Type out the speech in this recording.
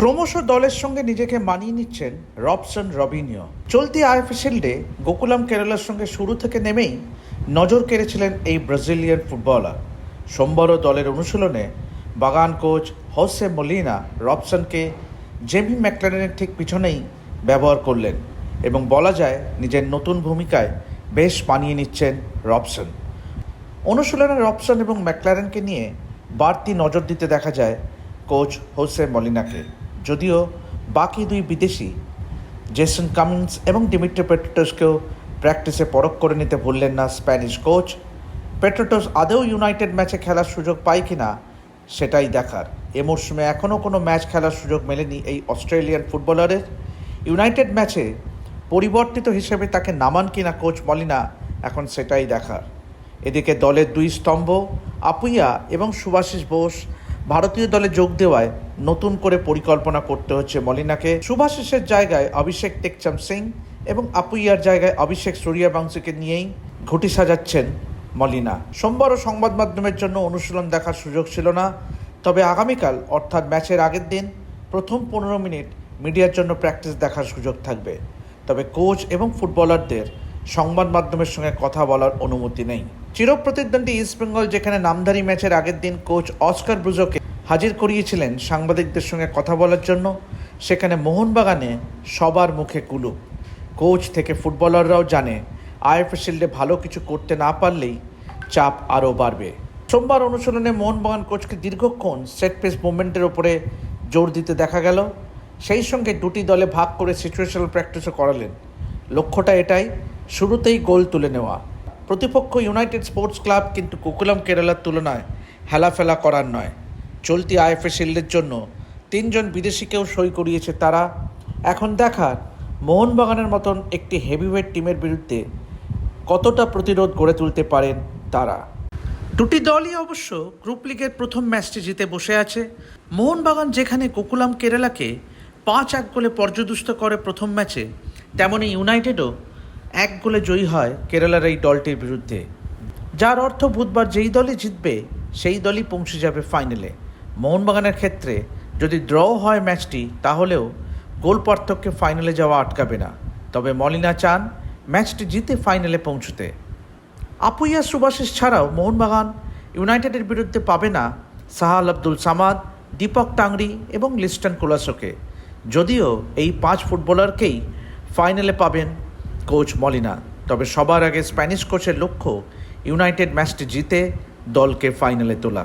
ক্রমশ দলের সঙ্গে নিজেকে মানিয়ে নিচ্ছেন রবসন রবিনিও চলতি আইএফএ শিল্ডে গোকুলাম কেরালার সঙ্গে শুরু থেকে নেমেই নজর কেড়েছিলেন এই ব্রাজিলিয়ান ফুটবলার। সোমবারও দলের অনুশীলনে বাগান কোচ হোসে মলিনা রবসনকে জেমি ম্যাকলারেনের ঠিক পিছনেই ব্যবহার করলেন এবং বলা যায় নিজের নতুন ভূমিকায় বেশ মানিয়ে নিচ্ছেন রবসন। অনুশীলনে রবসন এবং ম্যাকলারেনকে নিয়ে বাড়তি নজর দিতে দেখা যায় কোচ হোসে মলিনাকে। যদিও বাকি দুই বিদেশি জেসন কামিন্স এবং ডিমিট্রি পেট্রোটসকেও প্র্যাকটিসে পরখ করে নিতে ভুললেন না স্প্যানিশ কোচ পেট্রোটস আদৌ ইউনাইটেড ম্যাচে খেলার সুযোগ পায় কিনা, সেটাই দেখার। এ মরশুমে এখনও কোনো ম্যাচ খেলার সুযোগ মেলেনি এই অস্ট্রেলিয়ান ফুটবলারের ইউনাইটেড ম্যাচে পরিবর্তিত হিসেবে তাকে নামান কিনা কোচ মলিনা, এখন সেটাই দেখার। এদিকে দলের দুই স্তম্ভ আপুইয়া এবং সুভাষিস বোস ভারতীয় দলে যোগ দেওয়ায় নতুন করে পরিকল্পনা করতে হচ্ছে মলিনাকে। সুভাষিসের জায়গায় অভিষেক টেকচাম সিং এবং আপুইয়ার জায়গায় অভিষেক সূর্যবংশীকে নিয়েই ঘুটি সাজাচ্ছেন মলিনা। সোমবারও সংবাদ মাধ্যমের জন্য অনুশীলন দেখার সুযোগ ছিল না, তবে আগামীকাল, অর্থাৎ ম্যাচের আগের দিন, প্রথম পনেরো মিনিট মিডিয়ার জন্য প্র্যাকটিস দেখার সুযোগ থাকবে। তবে কোচ এবং ফুটবলারদের সংবাদ মাধ্যমের সঙ্গে কথা বলার অনুমতি নেই। চিরপ্রতিদ্বন্দ্বী ইস্টবেঙ্গল, যেখানে নামধারী ম্যাচের আগের দিন কোচ অস্কার ব্রুজোকে হাজির করিয়েছিলেন সাংবাদিকদের সঙ্গে কথা বলার জন্য। সেখানে মোহনবাগানে সবার মুখে কুলুপ কোচ থেকে ফুটবলাররাও জানে আইএফএ শিল্ডে ভালো কিছু করতে না পারলেই চাপ আরও বাড়বে। সোমবার অনুশীলনে মোহনবাগান কোচকে দীর্ঘক্ষণ সেট পিস মুভমেন্টের ওপরে জোর দিতে দেখা গেল। সেই সঙ্গে দুটি দলে ভাগ করে সিচুয়েশনাল প্র্যাকটিসও করালেন। লক্ষ্যটা এটাই, শুরুতেই গোল তুলে নেওয়া। প্রতিপক্ষ ইউনাইটেড স্পোর্টস ক্লাব কিন্তু কুকুলাম কেরালার তুলনায় হেলাফেলা করার নয়। চলতি আইএফএ শিল্ডের জন্য তিনজন বিদেশিকেও সই করিয়েছে তারা। এখন দেখার, মোহনবাগানের মতন একটি হেভিওয়েট টিমের বিরুদ্ধে কতটা প্রতিরোধ গড়ে তুলতে পারেন তারা? দুটি দলই অবশ্য গ্রুপ লিগের প্রথম ম্যাচটি জিতে বসে আছে। মোহনবাগান যেখানে গোকুলাম কেরালাকে পাঁচ এক গোলে পর্যদুস্ত করে প্রথম ম্যাচে তেমনি ইউনাইটেডও এক গোলে জয়ী হয় কেরালার এই দলটির বিরুদ্ধে। যার অর্থ বুধবার যেই দলই জিতবে, সেই দলই পৌঁছে যাবে ফাইনালে মোহনবাগানের ক্ষেত্রে যদি ড্র হয় ম্যাচটি তাহলেও গোল পার্থক্যে ফাইনালে যাওয়া আটকাবে না। তবে মলিনা চান ম্যাচটি জিতে ফাইনালে পৌঁছতে। আপুইয়া, সুভাষিস ছাড়াও মোহনবাগান ইউনাইটেডের বিরুদ্ধে পাবে না সাহাল আব্দুল সামাদ, দীপক টাংরি এবং লিস্টন কোলাসোকে। যদিও এই পাঁচ ফুটবলারকেই ফাইনালে পাবেন কোচ মলিনা। তবে সবার আগে স্প্যানিশ কোচের লক্ষ্য ইউনাইটেড ম্যাচটি জিতে দলকে ফাইনালে তোলা।